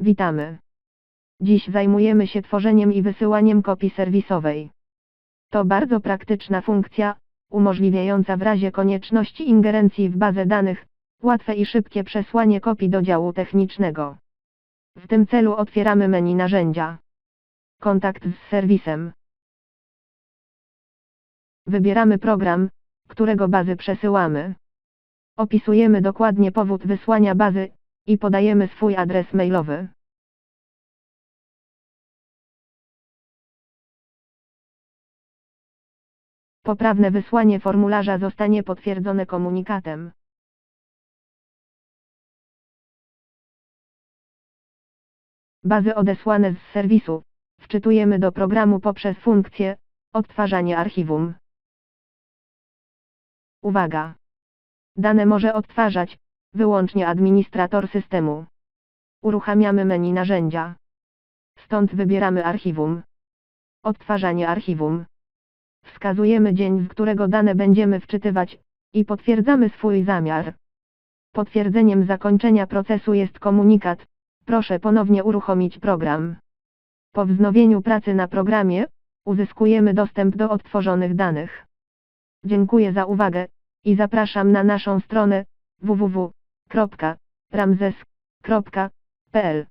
Witamy. Dziś zajmujemy się tworzeniem i wysyłaniem kopii serwisowej. To bardzo praktyczna funkcja, umożliwiająca w razie konieczności ingerencji w bazę danych, łatwe i szybkie przesłanie kopii do działu technicznego. W tym celu otwieramy menu narzędzia. Kontakt z serwisem. Wybieramy program, którego bazy przesyłamy. Opisujemy dokładnie powód wysłania bazy i podajemy swój adres mailowy. Poprawne wysłanie formularza zostanie potwierdzone komunikatem. Bazy odesłane z serwisu wczytujemy do programu poprzez funkcję odtwarzanie archiwum. Uwaga! Dane może odtwarzać wyłącznie administrator systemu. Uruchamiamy menu narzędzia. Stąd wybieramy archiwum. Odtwarzanie archiwum. Wskazujemy dzień, z którego dane będziemy wczytywać i potwierdzamy swój zamiar. Potwierdzeniem zakończenia procesu jest komunikat. Proszę ponownie uruchomić program. Po wznowieniu pracy na programie, uzyskujemy dostęp do odtworzonych danych. Dziękuję za uwagę i zapraszam na naszą stronę www.ramzes.pl